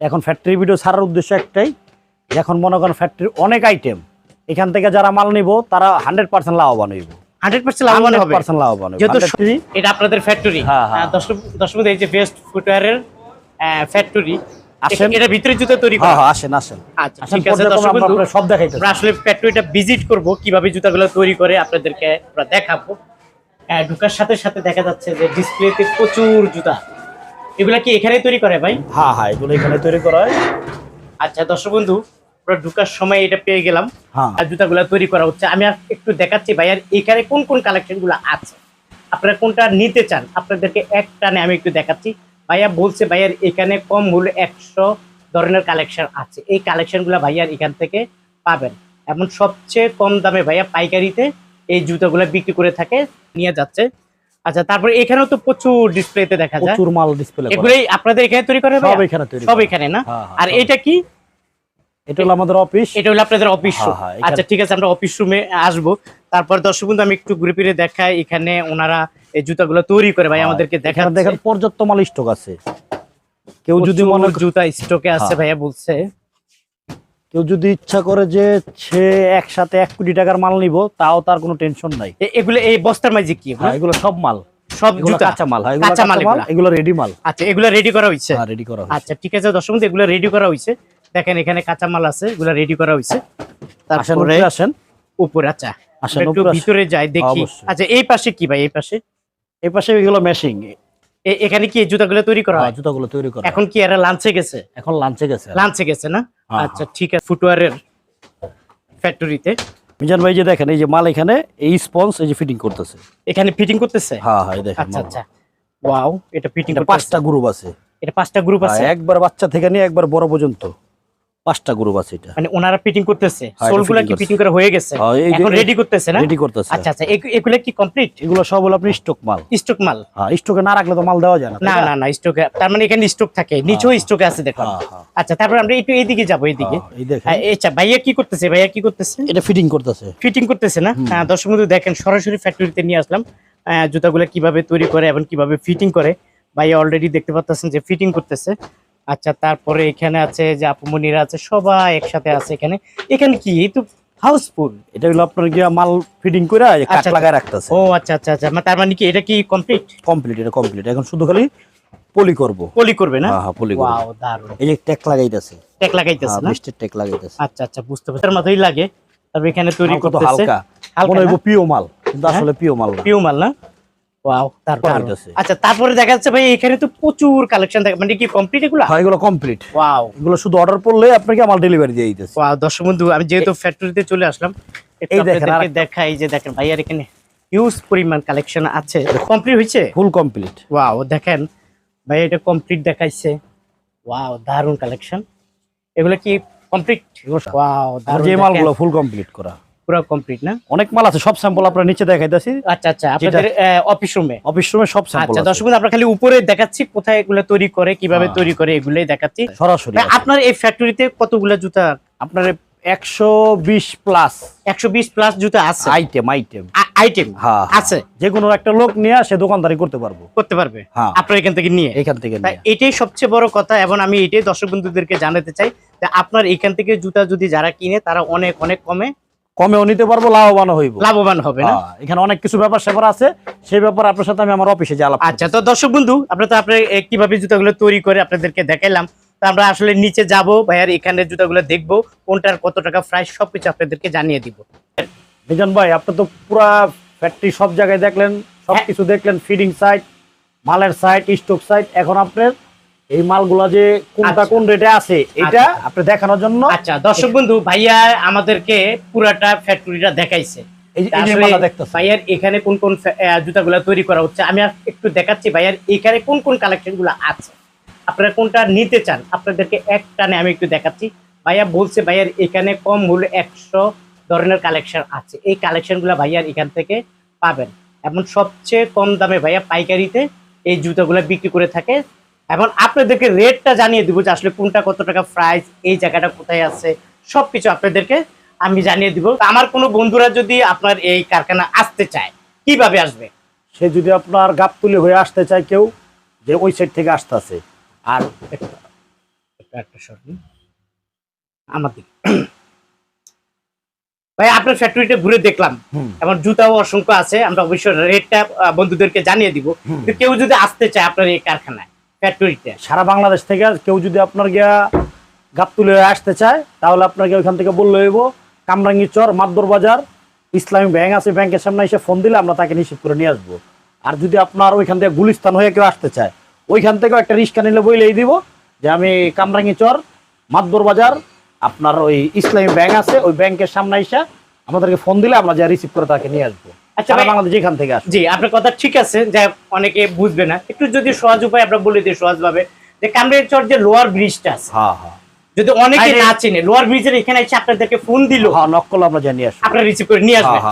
এখন factory video ছাড়ার উদ্দেশ্য একটাই এখন মনে করেন ফ্যাক্টরির অনেক আইটেম এখান থেকে যারা মাল নিব তারা হান্ড্রেড পার্সেন্ট লাভবান হইব। এটা আপনাদের ফ্যাক্টরি হ্যাঁ। দর্শক এই যে বেস্ট ফুটওয়্যারের ফ্যাক্টরি। এটা ভিতরে জুতো তৈরি হ্যাঁ করা। হ্যাঁ আসেন আসেন। আচ্ছা ঠিক আছে দর্শক সব আসলে ফ্যাক্টরিটা ভিজিট করব কীভাবে জুতাগুলো তৈরি করে আপনাদেরকে আমরা দেখাবো। ঢোকার সাথে সাথে দেখা যাচ্ছে যে ডিসপ্লেতে প্রচুর জুতা। এগুলা কি এখানেই তৈরি করে ভাই? হ্যাঁ হ্যাঁ এগুলো এখানে তৈরি করা হয়। আচ্ছা দর্শক বন্ধু আমরা ঢোকার সময় এটা পেয়ে গেলাম হ্যাঁ। আর জুতাগুলো তৈরি করা হচ্ছে। আমি আর একটু দেখাচ্ছি ভাই আর এখানে কোন কোন কালেকশনগুলো আছে? আপনারা কোনটা নিতে চান আপনাদেরকে এক টানে আমি একটু দেখাচ্ছি। ভাইয়া বলছে ভাইয়ার এখানে কম মূল্য একশো ধরনের কালেকশন আছে। এই কালেকশনগুলো ভাইয়ার এখান থেকে পাবেন। এমন সবচেয়ে কম দামে ভাইয়া পাইকারিতে এই জুতাগুলো বিক্রি করে থাকে নিয়ে যাচ্ছে। আচ্ছা তারপরে এখানেও তো প্রচুর ডিসপ্লেতে দেখা যায়। প্রচুর মাল ডিসপ্লে এগুলোই আপনাদের এখানে তৈরি করে সব এখানে তৈরি সব এখানে না? হ্যাঁ, হ্যাঁ, আর এটা কি? এটা হলো আমাদের অফিস এটা হলো আপনাদের অফিস রুম হ্যাঁ, আচ্ছা ঠিক আছে আমরা অফিস রুমে আসব। তারপর দর্শক বন্ধু আমি একটু ঘুরে ফিরে দেখাই। এখানে ওনারা এই জুতাগুলো তৈরি করে ভাই আমাদেরকে এখানে দেখান দেখেন পর্যাপ্ত মাল স্টক আছে। কেউ যদি মনে জুতা স্টকে আছে। ভাইয়া বলছে। কেউ যদি ইচ্ছা করে যে সে একসাথে এক কোটি টাকার মাল নিব তাও তার কোনো টেনশন নাই। এগুলো এই বস্তার মাঝে কি? এগুলো? হ্যাঁ সব মাল। সব কাঁচা মাল হ্যাঁ এগুলো কাঁচা মাল এগুলো? রেডি মাল। আচ্ছা এগুলো রেডি করা হয়েছে হ্যাঁ রেডি করা আচ্ছা ঠিক আছে দর্শক এগুলো রেডি করা হয়েছে দেখেন এখানে কাঁচা মাল আছে এগুলো রেডি করা হয়েছে তারপরে আসেন উপরে আচ্ছা। আসেন, একটু ভিতরে যাই দেখি। আচ্ছা এই পাশে কি ভাই এই পাশে? এই পাশে এগুলো মেশিং এখানে কি এই জুতাগুলো তৈরি করা হয় জুতাগুলো তৈরি করা এখন কি এরা লাঞ্চে গেছে? এখন লাঞ্চে গেছে লাঞ্চে গেছে না? হ্যাঁ, আচ্ছা ঠিক আছে ফুটওয়ারের ফ্যাক্টরিতে মিজান ভাই যে দেখেন এই যে মাল এখানে এই স্পঞ্জ এই যে ফিটিং করতেছে। এখানে ফিটিং করতেছে? হ্যাঁ হ্যাঁ দেখেন আচ্ছা আচ্ছা। ওয়াও এটা ফিটিং পাঁচটা গ্রুপ আছে। এটা পাঁচটা গ্রুপ আছে? হ্যাঁ, একবার বাচ্চা থেকে নিয়ে একবার বড় পর্যন্ত। পাঁচটা গ্রুপ আছে এটা। মানে ওনারা ফিটিং করতেছে। হ্যাঁ, সোলগুলো কি করছে। ফিটিং করা হয়ে গেছে? হ্যাঁ, এখন রেডি করতেছে না? রেডি করতেছে। আচ্ছা আচ্ছা এগু- এগুলো কি কমপ্লিট এগুলো সব হলো আপনি স্টক মাল। স্টক মাল? হ্যাঁ স্টকে না রাখলে তো মাল দেওয়া যায় না না না? না স্টকে তার মানে এখানে স্টক থাকে নিচেও স্টকে আছে দেখো হ্যাঁ, হ্যাঁ। আচ্ছা তারপর আমরা একটু এইদিকে যাব এইদিকে। হ্যাঁ, এই দেখেন। হ্যাঁ, আচ্ছা ভাইয়া কি করতেছে ভাইয়া কি করতেছে? এটা ফিটিং করতেছে। ফিটিং করতেছে না? হ্যাঁ, দর্শক বন্ধু দেখেন সরাসরি ফ্যাক্টরিতে নিয়ে আসলাম। জুতাগুলো কীভাবে তৈরি করে এবং কীভাবে ফিটিং করে। ভাইয়া অলরেডি দেখতে পাচ্ছেন যে ফিটিং করতেছে। আচ্ছা তারপরে এখানে আছে যে আপুমনিরা আছে সবাই একসাথে আছে এখানে। এখানে কি? তো হাউসফুল এটা হলো আপনার গিয়া মাল ফিটিং করে কাট লাগায় রাখতেছে। ও আচ্ছা আচ্ছা আচ্ছা। মানে তার মানে কি এটা কি কমপ্লিট কমপ্লিট এটা কমপ্লিট এখন শুধু খালি পলি করব। পলি করবে না? হ্যাঁ হ্যাঁ পলি করব। ওয়াও দারুণ। এই যে টেক লাগাইতেছে। টেক লাগাইতেছে হ্যাঁ না? মিষ্টির টেক লাগাইতেছে। আচ্ছা আচ্ছা বুঝতে পারছি। তার মতোই লাগে। তারপর এখানে তৈরি করতেছে। হালকা। হালকা? পিও মাল। কিন্তু হ্যাঁ? আসলে পিও মাল না। পিউ মাল না? ওয়াও আচ্ছা তারপরে দেখা যাচ্ছে ভাই এখানে তো প্রচুর কালেকশন থাকে। মানে কি কমপ্লিট এগুলা? হ্যাঁ এগুলো কমপ্লিট ওয়াও এগুলো শুধু অর্ডার করলে আপনাকে মাল ডেলিভারি দিয়ে দিতেছে। ওয়াও দর্শক বন্ধু আমি যেহেতু ফ্যাক্টরিতে চলে আসলাম এই দেখেন, দেখাই যে দেখেন ভাইয়ার এখানে হিউজ পরিমাণ কালেকশন আছে। কমপ্লিট হয়েছে? ফুল কমপ্লিট ওয়াও দেখেন ভাই এটা কমপ্লিট দেখাইছে। ওয়াও দারুণ কালেকশন এগুলো কি কমপ্লিট ওয়াও যে মালগুলো ফুল কমপ্লিট করা। পুরো কমপ্লিট না? অনেক মাল আছে সব স্যাম্পল আপনার নিচে দেখাইতেছি। আচ্ছা আচ্ছা আপনাদের অফিস রুমে অফিস রুমে সব স্যাম্পল আচ্ছা দর্শক আমরা খালি উপরে দেখাচ্ছি কোথায় এগুলো তৈরি করে কীভাবে। তৈরি করে এগুলোই দেখাচ্ছি। সরাসরি আপনার এই ফ্যাক্টরিতে কতগুলা জুতা? আপনার একশো বিশ প্লাস একশো বিশ প্লাস জুতা আছে? আইটেম আইটেম আইটেম হ্যাঁ আছে? যে কোনো একটা লোক নিয়ে আসে দোকানদারি করতে পারব। করতে পারবে? হ্যাঁ। আপনার এখান থেকে নিয়ে? এখান থেকে এটাই সবচেয়ে বড় কথা এবং আমি এটাই দর্শক বন্ধুদেরকে জানাতে চাই যে আপনার এখান থেকে জুতা যদি যারা কিনে তারা অনেক অনেক কমে কমেও নিতে পারব লাভবান হইব। লাভবান হবে না? এখানে অনেক কিছু ব্যাপার স্যাপার আছে সেই ব্যাপার আপনার সাথে আমি আমার অফিসে যে আলাপ আচ্ছা তো দর্শক বন্ধু আপনার তো আপনার এ, কীভাবে জুতাগুলো তৈরি করে আপনাদেরকে দেখাইলাম। তো আমরা আসলে নিচে যাব ভাইয়ার এখানে জুতাগুলো দেখব কোনটার কত টাকা প্রাইস সবকিছু আপনাদেরকে জানিয়ে দিব। মিজান ভাই আপনি তো পুরা ফ্যাক্টরি সব জায়গায় দেখলেন সব হ্যাঁ। দেখলেন ফিডিং সাইট মালের সাইট স্টক সাইট এখন আপনার এই মালগুলা যে কোনটা আচ্ছা। কোন রেটে আছে এটা আপনি দেখানোর জন্য আচ্ছা দর্শক বন্ধু ভাইয়া আমাদেরকে পুরাটা ফ্যাক্টরিটা দেখাইছে। ভাইয়ার এখানে কোন কোন ফ্যা- তৈরি করা হচ্ছে আমি একটু দেখাচ্ছি ভাইয়ার এখানে কোন কোন কালেকশন আছে। আপনারা কোনটা নিতে চান আপনাদেরকে এক টানে আমি একটু দেখাচ্ছি। ভাইয়া বলছে ভাইয়ার এখানে কম মূল্য একশো ধরনের কালেকশন আছে। এই কালেকশনগুলো ভাইয়ার এখান থেকে পাবেন। এবং সবচেয়ে কম দামে ভাইয়া পাইকারিতে এই জুতাগুলো বিক্রি করে থাকে। এবং আপনাদেরকে রেটটা জানিয়ে দিব যে আসলে কোনটা কত টাকা প্রাইস এই জায়গাটা কোথায় আছে সবকিছু আপনাদেরকে আমি জানিয়ে দিব। আমার কোনো বন্ধুরা যদি আপনার এই কারখানা আসতে চায় কীভাবে আসবে? সে যদি আপনার গাবতুলি হয়ে আসতে চায় কেউ যে ওই সাইড থেকে আর একটা সরি আমাদের ভাই আপনার ফ্যাক্টরিটা ঘুরে দেখলাম। এবং জুতাও অসংখ্য আছে। আমরা অবশ্যই রেটটা বন্ধুদেরকে জানিয়ে দিব। কেউ যদি আসতে চায় আপনার এই কারখানায় ফ্যাক্টরিতে সারা বাংলাদেশ থেকে কেউ যদি আপনার গিয়া গাবতুলে আসতে চায়, তাহলে আপনাকে ওইখান থেকে বললে হইব কামরাঙ্গি চর, মাদ্দর বাজার, ইসলামী ব্যাংক আছে, ব্যাংকের সামনে এসে ফোন দিলে আমরা তাকে রিসিভ করে নিয়ে আসব। আর যদি আপনার ওইখান থেকে গুলিস্তান হয়ে কেউ আসতে চায়, ওইখান থেকেও একটা রিক্সা নিলে বইলেই দিব যে আমি কামরাঙ্গি চর, মাদ্দর বাজার, আপনার ওই ইসলামী ব্যাংক আছে, ওই ব্যাংকের সামনে এসে আমাদেরকে ফোন দিলে আমরা যা রিসিভ করে তাকে নিয়ে আসব। আচ্ছা বাংলাদেশ যেখান থেকে জি আপনার কথা ঠিক আছে যে অনেকে বুঝবে না। একটু যদি সহজ উপায় আমরা বলে দিই সহজ ভাবে যে কামরের চর যে লোয়ার ব্রিজটা আছে হ্যাঁ হ্যাঁ। যদি অনেকে না চেনে লোয়ার ব্রিজের এখানে এসে আপনাদেরকে ফোন দিল হ্যাঁ নকল আমরা জানিয়ে আসব। আপনারা রিসিভ করে নিয়ে আসবেন।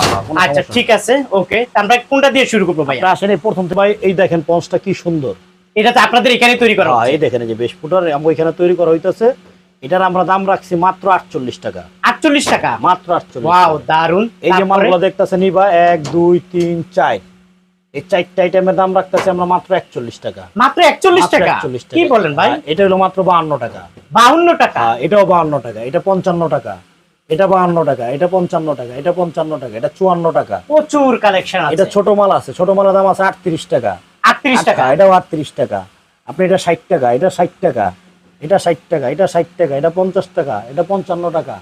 আচ্ছা ঠিক আছে ওকে আমরা কোনটা দিয়ে শুরু করব ভাই এই প্রথম ভাই এই দেখেন পঞ্চটা কি সুন্দর। এটা তো আপনাদের এখানে তৈরি করা হ্যাঁ, এই দেখেন যে বেশ ফুটার আমরা এখানে তৈরি করা হইতেছে। এটার আমরা দাম রাখছি মাত্র আটচল্লিশ টাকা। আটচল্লিশ টাকা? মাত্র আটচল্লিশ দারুণ এই যে মালগুলো দেখতেছেন নিবা এক দুই তিন চার। এই চারটা আইটেমের দাম রাখতেছে আমরা মাত্র একচল্লিশ টাকা। মাত্র একচল্লিশ টাকা? 41 টাকা। কি বলেন ভাই? হ্যাঁ, এটা হলো মাত্র বাহান্ন টাকা। বাউন্ন টাকা? হ্যাঁ, এটাও বাহান্ন টাকা। এটা পঞ্চান্ন টাকা। এটা বাহান্ন টাকা। এটা পঞ্চান্ন টাকা। এটা পঞ্চান্ন টাকা। এটা চুয়ান্ন টাকা। প্রচুর কালেকশন এটা ছোট মাল আছে। ছোট মালের দাম আছে আটত্রিশ টাকা। আটত্রিশ টাকা? এটাও আটত্রিশ টাকা। আপনি এটা ষাট টাকা এটা ষাট টাকা। এটা ষাট টাকা এটা ষাট টাকা এটা পঞ্চাশ টাকা এটা পঞ্চান্ন টাকা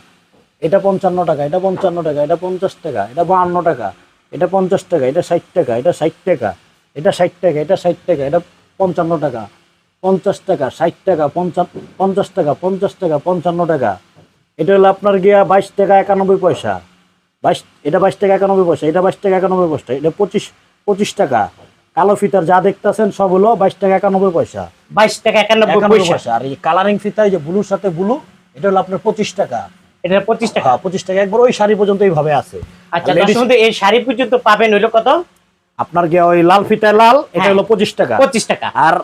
এটা পঞ্চান্ন টাকা এটা পঞ্চান্ন টাকা এটা পঞ্চাশ টাকা এটা বাহান্ন টাকা এটা পঞ্চাশ টাকা এটা ষাট টাকা এটা ষাট টাকা এটা ষাট টাকা এটা ষাট টাকা এটা পঞ্চান্ন টাকা পঞ্চাশ টাকা ষাট টাকা পঞ্চাশ পঞ্চাশ টাকা পঞ্চাশ টাকা পঞ্চান্ন টাকা এটা হলো আপনার গিয়া বাইশ টাকা একানব্বই পয়সা বাইশ এটা বাইশ টাকা একানব্বই পয়সা এটা বাইশ টাকা একানব্বই পয়সা এটা পঁচিশ পঁচিশ টাকা কালো ফিতার যা দেখতেছেন সব হলো বাইশ টাকা একানব্বই পয়সা। বাইশ টাকা একানব্বই পয়সা। আর এই কালারিং ফিতা এই যে ব্লুর সাথে ব্লু এটা হলো আপনার পঁচিশ টাকা। এটা পঁচিশ টাকা। হ্যাঁ পঁচিশ টাকা। একবার ওই শাড়ি পর্যন্ত এইভাবে আছে। আচ্ছা এই শাড়ি পর্যন্ত পাবেন হইল কত? আপনার গিয়ে ওই লাল ফিতায় লাল এটা হ্যাঁ। হলো পঁচিশ টাকা। পঁচিশ টাকা। আর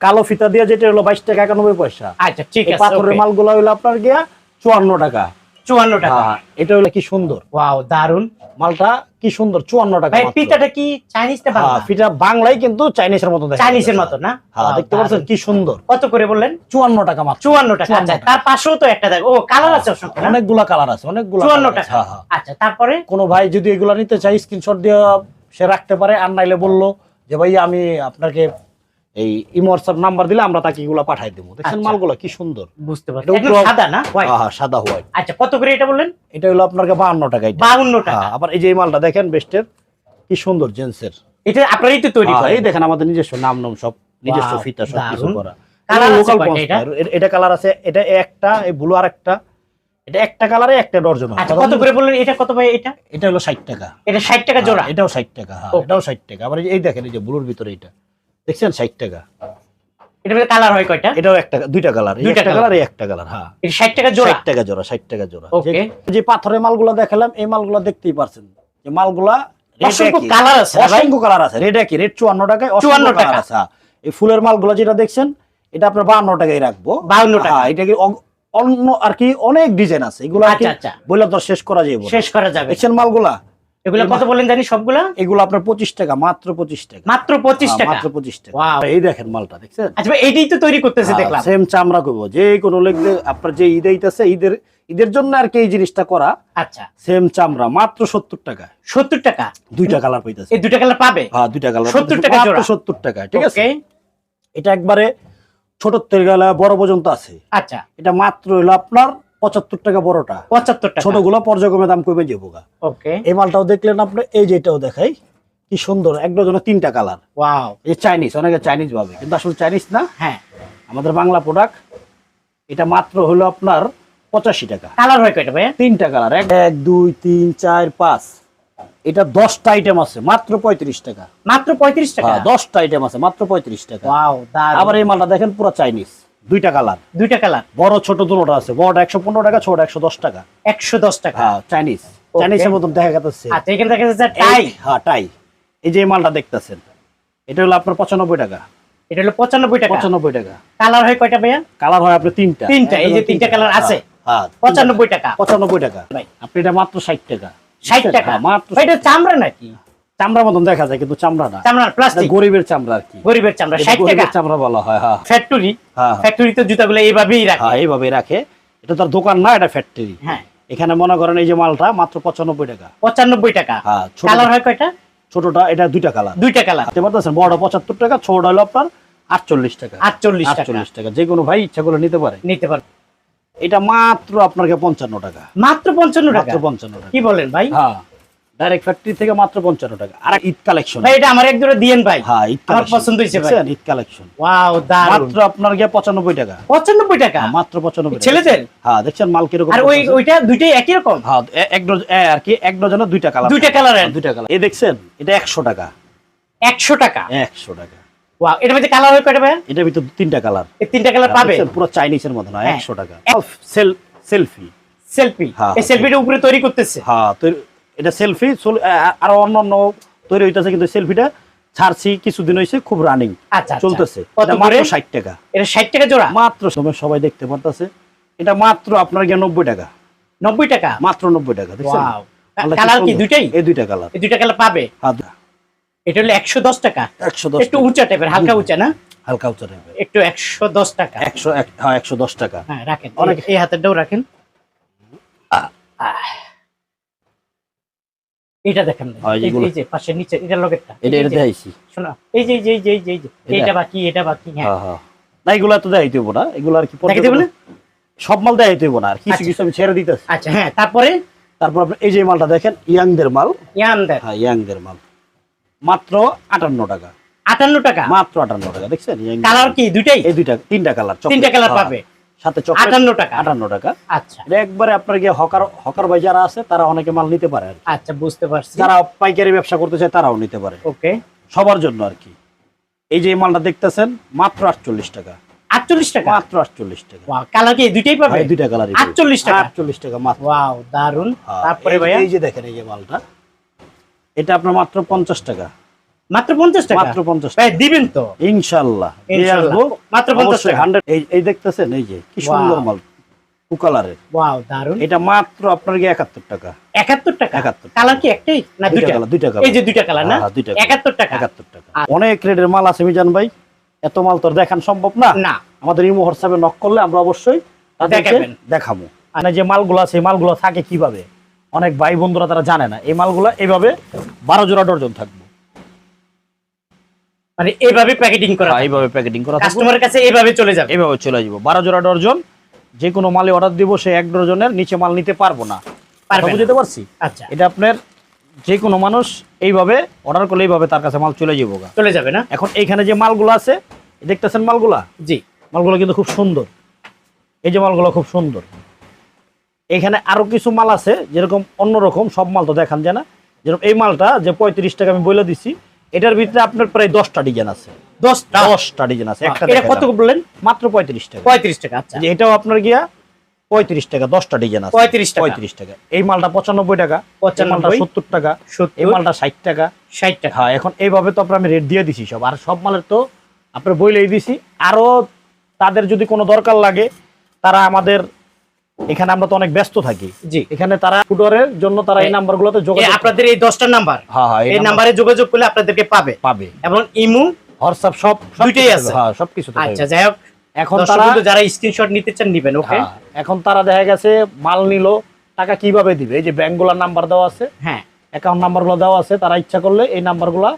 কালো ফিতা দিয়ে যেটা হলো বাইশ টাকা একানব্বই পয়সা। আচ্ছা ঠিক আছে পাথরের। মালগুলো হলো আপনার গিয়া চুয়ান্ন টাকা। চুয়ান্ন টাকা। হ্যাঁ এটা হলো কি সুন্দর। ওয়াও দারুণ মালটা কি সুন্দর চুয়ান্ন টাকা। পিঠাটা কি চাইনিজ না বাংলা? হ্যাঁ, ফিটা কিন্তু চাইনিজের মতো দেখা চাইনিজের। মতো না? হ্যাঁ দেখতে পাচ্ছেন কি সুন্দর। কত করে বললেন? চুয়ান্ন টাকা মাত্র। চুয়ান্ন টাকা আচ্ছা তার পাশেও তো একটা দেখ ও কালার আছে? অনেকগুলা কালার আছে অনেকগুলা চুয়ান্ন টাকা। হ্যাঁ, হ্যাঁ। আচ্ছা তারপরে? কোনো ভাই যদি এগুলা নিতে চাই স্ক্রিনশট দিয়ে সে রাখতে পারে। আর নাইলে বলল যে ভাই আমি আপনাকে এই ইমো হোয়াটসঅ্যাপ নাম্বার দিলে আমরা তাকে এগুলা পাঠাই দেবো। দেখছেন আচ্ছা। মালগুলা কি সুন্দর। বুঝতে পারছি। এটা সাদা না? হোয়াইট হ্যাঁ, সাদা হোয়াইট আচ্ছা কত করে এটা বললেন? এটা হলো আপনার বাহান্ন টাকা এটা। বাউন্ন টাকা। হ্যাঁ, আবার এই যে এই মালটা দেখেন বেস্টের। কি সুন্দর জেন্সের এটা আপনারই তো তৈরি করেন। এই দেখেন আমাদের নিজস্ব নাম নাম সব নিজস্ব ফিতা সব কিছু করা। লোকাল? এটা কালার আছে এটা একটা এই ব্লু আর একটা। এটা একটা কালারে একটা ডর্জন আচ্ছা কত করে বললেন? এটা কত ভাই এটা? এটা হলো ষাট টাকা। এটা ষাট টাকা জোড়া? হ্যাঁ, এটাও ষাট টাকা হ্যাঁ এটাও ষাট টাকা। আবার এই দেখেন এই যে ব্লুর ভিতরে এটা। দেখছেন? ষাট টাকা। এটা কালার হয় কয়টা? এটাও একটা দুইটা কালার দুইটা কালার। একটা কালার হ্যাঁ। ষাট টাকা জোড়া? ষাট টাকা জোড়া ষাট টাকা জোড়া. যে- পাথরের মালগুলা দেখালাম এই মালগুলা দেখতেই পারছেন। যে মালগুলা। কালার আছে অসংখ্য কালার আছে রেড একই রেড চুয়ান্ন টাকায় 54 চুয়ান্ন টাকা। টাকা। আছে হ্যাঁ। এই ফুলের মালগুলো যেটা দেখছেন এটা আপনার বাহান্ন টাকায় রাখব। 52 টাকা। হ্যাঁ, এটা কি অন্য আর কি অনেক ডিজাইন আছে এগুলো আচ্ছা, আচ্ছা। বললাম তো শেষ করা যাবে শেষ করা যাবে। দেখছেন মালগুলা? এগুলো কত বলেন জানি সবগুলা? এগুলো আপনার পঁচিশ টাকা মাত্র পঁচিশ টাকা। মাত্র পঁচিশ হ্যাঁ, টাকা? মাত্র পঁচিশ টাকা। এই দেখেন মালটা দেখছেন? আচ্ছা ভাই তো তৈরি করতেছে দেখলাম। সেম চামড়া করব। যে কোনো লেগলে আপনার যে ঈদ এইতেছে ঈদের ঈদের জন্য আর কি এই জিনিসটা করা আচ্ছা। সেম চামড়া মাত্র সত্তর টাকা। সত্তর টাকা? দুইটা কালার পাইতেছে। এই দুটা কালার পাবে? হ্যাঁ দুইটা কালার 70 টাকা সত্তর টাকা ঠিক আছে? এটা একবারে ছোট থেকে গেলে বড় পর্যন্ত আছে। আচ্ছা। এটা মাত্র হলো আপনার পঁচাত্তর টাকা বড়টা। পঁচাত্তর টাকা। ছোটগুলো পর্যায়ক্রমে দাম কমে যাব গা। ওকে। এই মালটাও দেখলেন আপনি এই যেটাও দেখাই কি সুন্দর এক ডজনে তিনটা কালার। ওয়াও। এই চাইনিজ অনেকে চাইনিজ ভাবে কিন্তু আসলে চাইনিজ না। হ্যাঁ। আমাদের বাংলা প্রোডাক্ট এটা মাত্র হলো আপনার পঁচাশি টাকা। কালার হয় কয়টা ভাইয়া? তিনটা কালার এক এক দুই তিন চার পাঁচ। এটা দশটা আইটেম আছে মাত্র পঁয়ত্রিশ টাকা। মাত্র পঁয়ত্রিশ টাকা? হ্যাঁ দশটা আইটেম আছে মাত্র পঁয়ত্রিশ টাকা। আবার এই মালটা দেখেন পুরো চাইনিজ দুইটা কালার দুইটা কালার বড় ছোট দুটোটা আছে। বড়টা একশো পনেরো টাকা ছোট একশো দশ টাকা। একশো দশ টাকা। হ্যাঁ চাইনিজ চাইনিজের মতন দেখা যাচ্ছে। আচ্ছা এখানে দেখা যাচ্ছে টাই। হ্যাঁ টাই। এই যে মালটা দেখতেছেন এটা হলো আপনার পঁচানব্বই টাকা। এটা হলো পঁচানব্বই টাকা। পঁচানব্বই টাকা। কালার হয় কয়টা ভাইয়া? কালার হয় আপনার তিনটা। তিনটা, এই যে তিনটা colour আছে? হ্যাঁ পঁচানব্বই টাকা। পঁচানব্বই টাকা। আপনি এটা মাত্র ষাট টাকা। ষাট টাকা। হ্যাঁ, মাত্র এটা চামড়া নাকি? চামড়া মতন দেখা যায় কিন্তু চামড়া না চামড়ার প্লাস্টিক। গরিবের চামড়া আর কি। গরিবের চামড়া এটা ষাট টাকা। গরিবের চামড়া বলা হয় হ্যাঁ। ফ্যাক্টরি হ্যাঁ ফ্যাক্টরিতে জুতাগুলো এইভাবেই রাখে। হ্যাঁ এইভাবে রাখে। এটা তো দোকান না এটা ফ্যাক্টরি। হ্যাঁ। এখানে মনে করেন এই যে মালটা মাত্র পঁচানব্বই টাকা। পঁচানব্বই টাকা। হ্যাঁ কালার হয় কয়টা? ছোটটা এটা দুইটা কালার। দুইটা কালার। হাতে পারতেছেন বড় পঁচাত্তর টাকা ছোট হলো আপনার আটচল্লিশ টাকা। আটচল্লিশ টাকা। আটচল্লিশ টাকা। যে কোনো ভাই ইচ্ছা করে নিতে পারে। নিতে পারবে এটা মাত্র আপনাকে পঞ্চান্ন টাকা। মাত্র পঞ্চান্ন টাকা? মাত্র পঞ্চান্ন টাকা। কি বলেন ভাই? হ্যাঁ। ডাইরেক্ট ফ্যাক্টরি থেকে মাত্র পঞ্চান্ন টাকা। আর ঈদ কালেকশন ভাই এটা আমার এক জোড়া দিয়েন ভাই। হ্যাঁ ঈদ আমার কালেকশন পছন্দ ভাই। ঈদ কালেকশন ওয়াও দারুণ মাত্র আপনার গিয়ে পঁচানব্বই টাকা। পঁচানব্বই টাকা? হ্যাঁ, মাত্র পঁচানব্বই টাকা। ছেলেদের? হ্যাঁ দেখছেন মাল আর ওই ওইটা দুইটাই একই রকম? হ্যাঁ এক ডজন আর কি এক ডজনে দুইটা কালার দুইটা কালারের দুইটা কালার এই দেখছেন এটা একশো টাকা। একশো টাকা? একশো টাকা। ওয়াও এটা মধ্যে কালার হয় কয়টা ভাই এটার ভিতর তিনটা কালার এই তিনটা কালার পাবে? পুরো চাইনিজের মতো না হ্যাঁ। একশো টাকা। সেল সেলফি সেলফি হ্যাঁ। এই সেলফিটা উপরে তৈরি করতেছে? হ্যাঁ এটা সেলফি আরও অন্য অন্য তৈরি হইতেছে কিন্তু সেলফিটা ছাড়ছি কিছুদিন হয়েছে খুব রানিং আচ্ছা আচ্ছা। চলতেছে। মাত্র ষাট টাকা। এটা ষাট টাকা জোড়া? মাত্র সময় সবাই দেখতে পারতেছে। এটা মাত্র আপনার গিয়ে নব্বই টাকা। নব্বই টাকা? মাত্র নব্বই টাকা দেখছেন? কালার কি দুইটাই? এই দুইটা কালার এই দুইটা কালার পাবে? হ্যাঁ এটা হলো একশো দশ টাকা। একশো দশ একটু উঁচা টাইপের হালকা উঁচা না? হালকা টাইপের একটু একশো দশ টাকা। একশো এক হ্যাঁ একশো দশ টাকা। হ্যাঁ রাখেন। অনেক- এই হাতেরটাও রাখেন। আহ। এটা দেখেন হ্যাঁ, এই- যে পাশে নিচে এটা এটা এটা দেখাইছি। শোনো এই যে এই যে এই যে এটা? বাকি এটা বাকি হ্যাঁ। হ্যাঁ হ্যাঁ। না এগুলো তো দেখাইতে হইব না। এগুলো আর কি দেখাইতে সব মাল দেখাইতে হইব না। আর কিছু আচ্ছা। কিছু আমি ছেড়ে দিতেছি। আচ্ছা হ্যাঁ তারপরে? তারপর আপনি এই যে মালটা দেখেন ইয়াংদের মাল। ইয়ানদের হ্যাঁ ইয়াংদের মাল। মাত্র আটান্ন টাকা। আটান্ন টাকা? মাত্র আটান্ন টাকা দেখছেন? কালার কি? দুইটাই? এই দুইটা তিনটা কালার তিনটা কালার পাবে? সাথে আটান্ন টাকা। আটান্ন টাকা। আচ্ছা। একবারে আপনার গিয়ে হকার হকার ভাই যারা আছে তারা অনেকে মাল নিতে পারে আচ্ছা বুঝতে পারছি। যারা পাইকারি ব্যবসা করতে চায় তারাও নিতে পারে। ওকে। সবার জন্য আর কি। এই যে মালটা দেখতেছেন মাত্র আটচল্লিশ টাকা। আটচল্লিশ টাকা? মাত্র আটচল্লিশ টাকা। কালার কি দুইটাই পাবে? ভাই দুইটা কালার 48 টাকা? আটচল্লিশ টাকা মাত্র। ওয়াও দারুণ হ্যাঁ, তারপরে এই যে দেখেন এই যে মালটা। এটা আপনার মাত্র পঞ্চাশ টাকা। মাত্র পঞ্চাশ টাকা? মাত্র ভাই দিবেন তো? মাত্র 50 টাকা। 100 এই এই দেখতেছেন এই যে কি সুন্দর মাল টু ওয়াও দারুণ এটা মাত্র আপনার গিয়ে একাত্তর টাকা। একাত্তর টাকা? 71 কালার কি একটাই? না দুইটা দুইটা? কালার দুইটা কালার এই যে দুইটা কালার না? দুইটা colour। একাত্তর টাকা। একাত্তর টাকা। অনেক রেটের মাল আছে মিজান ভাই। এত মাল তোর দেখান সম্ভব না? না। আমাদের ইমো হোয়াটসঅ্যাপে নক করলে আমরা অবশ্যই দেখাবেন। দেখাবো। মানে যে মালগুলো আছে এই মালগুলো থাকে কীভাবে? অনেক ভাই বন্ধুরা তারা জানে না। এই মালগুলো এইভাবে বারো জোড়া ডর্জন থাকবে। মানে এইভাবে প্যাকেটিং করা হ্যাঁ, এইভাবে প্যাকেটিং করা কাস্টমারের কাছে এইভাবে চলে যাবে। এইভাবে চলে যাব বারো জোড়া ডর্জন যে কোনো মালে অর্ডার দিব সে এক ডর্জনের নিচে মাল নিতে পারব না। পারবে বুঝতে পারছি? আচ্ছা। এটা আপনার যে কোনো মানুষ এইভাবে অর্ডার করলে এইভাবে তার কাছে মাল চলে যাব। চলে যাবে না? এখন এইখানে যে মালগুলো আছে দেখতেছেন মালগুলা? জি। মালগুলো কিন্তু খুব সুন্দর। এই যে মালগুলো খুব সুন্দর। এখানে আরও কিছু মাল আছে যেরকম অন্যরকম সব মাল তো দেখান যায় না। যেরকম এই মালটা যে পঁয়ত্রিশ টাকা আমি বলে দিছি এটার ভিতরে আপনার প্রায় দশটা ডিজাইন আছে। দশটা? দশটা ডিজাইন আছে একটা এটা কত বললেন? মাত্র পঁয়ত্রিশ টাকা। পঁয়ত্রিশ টাকা আচ্ছা। এটাও আপনার গিয়া পঁয়ত্রিশ টাকা দশটা ডিজাইন আছে। 35 টাকা। পঁয়ত্রিশ টাকা। এই মালটা পঁচানব্বই টাকা মালটা সত্তর টাকা এই মালটা ষাট টাকা। ষাট টাকা। হ্যাঁ এখন এইভাবে তো আপনার আমি রেট দিয়ে দিছি সব। আর সব মালের তো আপনার বইলেই দিছি। আরও তাদের যদি কোনো দরকার লাগে তারা আমাদের এখানে আমরা তো অনেক ব্যস্ত থাকি। জি। এখানে তারা ফুটওয়ারের জন্য তারা এই এ- নাম্বারগুলোতে যোগাযোগ আপনাদের এই দশটা নাম্বার? হ্যাঁ হ্যাঁ এই নাম্বারে যোগাযোগ করলে আপনাদেরকে পাবে। পাবে। এবং ইমু হোয়াটসঅ্যাপ সব দুইটাই আছে। হ্যাঁ সব কিছু আচ্ছা যাই হোক এখন তারা যারা স্ক্রিনশট নিতে চান নিবেন ওকে হ্যাঁ, এখন তারা দেখা গেছে মাল নিল টাকা কীভাবে দিবে? এই যে ব্যাংকগুলোর নাম্বার দেওয়া আছে হ্যাঁ। অ্যাকাউন্ট নাম্বারগুলো দেওয়া আছে তারা ইচ্ছা করলে এই নাম্বারগুলো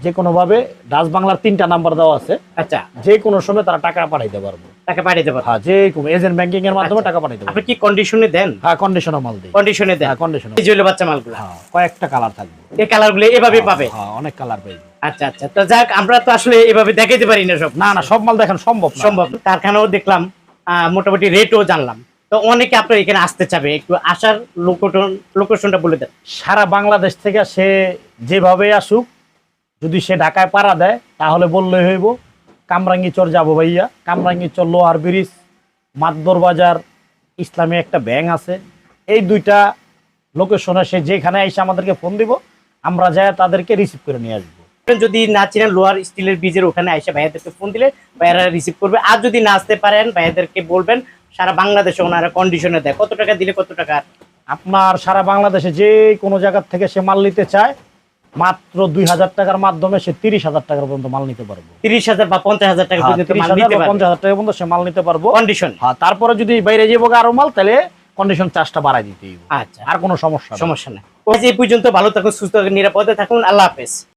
যে কোনোভাবে ডাচ বাংলার তিনটা নাম্বার দেওয়া আছে। আচ্ছা। যে কোনো সময় তারা টাকা পাঠাইতে পারব। তাকে পাঠিয়ে দেবেন হ্যাঁ যে কোনো এজেন্ট ব্যাংকিং এর মাধ্যমে। টাকা পাঠাইতে পারব আপনি কি কন্ডিশনে দেন? হ্যাঁ কন্ডিশনার মাল দিই। কন্ডিশনে দেন। হ্যাঁ কন্ডিশনার এই জলে বাচ্চা মালগুলো। হ্যাঁ কয়েকটা কালার থাকবে। এই কালারগুলো এভাবে পাবে? হ্যাঁ অনেক কালার পাইবে আচ্ছা আচ্ছা। তো যাক আমরা তো আসলে এভাবে দেখাইতে পারি না সব। না না সব মাল দেখেন সম্ভব সম্ভব। কারখানাও দেখলাম মোটামুটি রেটও জানলাম। তো অনেকে আপনার এখানে আসতে চাবে। একটু আসার লোকেশন লোকেশনটা বলে দেন। সারা বাংলাদেশ থেকে সে যেভাবে আসুক যদি সে ঢাকায় পাড়া দেয় তাহলে বললে হইব কামরাঙ্গি চর যাব ভাইয়া। কামরাঙ্গি চর লোহার ব্রিজ মাদবর বাজার ইসলামী একটা ব্যাংক আছে। এই দুইটা লোকেশনে সে যেখানে এসে আমাদেরকে ফোন দিব আমরা যাই তাদেরকে রিসিভ করে নিয়ে আসব। যদি না চিনেন লোহার স্টিলের বীজের ওখানে এসে ভাইয়াদেরকে ফোন দিলে ভাইয়ারা রিসিভ করবে। আর যদি না আসতে পারেন ভাইয়াদেরকে বলবেন সারা বাংলাদেশে ওনারা কন্ডিশনে দেয়। কত টাকা দিলে কত টাকা? আপনার সারা বাংলাদেশে যে কোনো জায়গার থেকে সে মাল নিতে চায় মাত্র দুই হাজার টাকার মাধ্যমে সে তিরিশ হাজার টাকার পর্যন্ত মাল নিতে পারব। তিরিশ হাজার বা পঞ্চাশ হাজার টাকা পর্যন্ত 30,000 মাল নিতে বা পারবে। পঞ্চাশ হাজার টাকা পর্যন্ত সে মাল নিতে পারব। কন্ডিশন হ্যাঁ তারপরে যদি বাইরে যাব আরও মাল তাহলে কন্ডিশন চার্জটা বাড়াই দিতে। আচ্ছা। আর কোনো সমস্যা সমস্যা নেই। এই পর্যন্ত ভালো থাকুন সুস্থ থাকুন নিরাপদে থাকুন। আল্লাহ হাফেজ।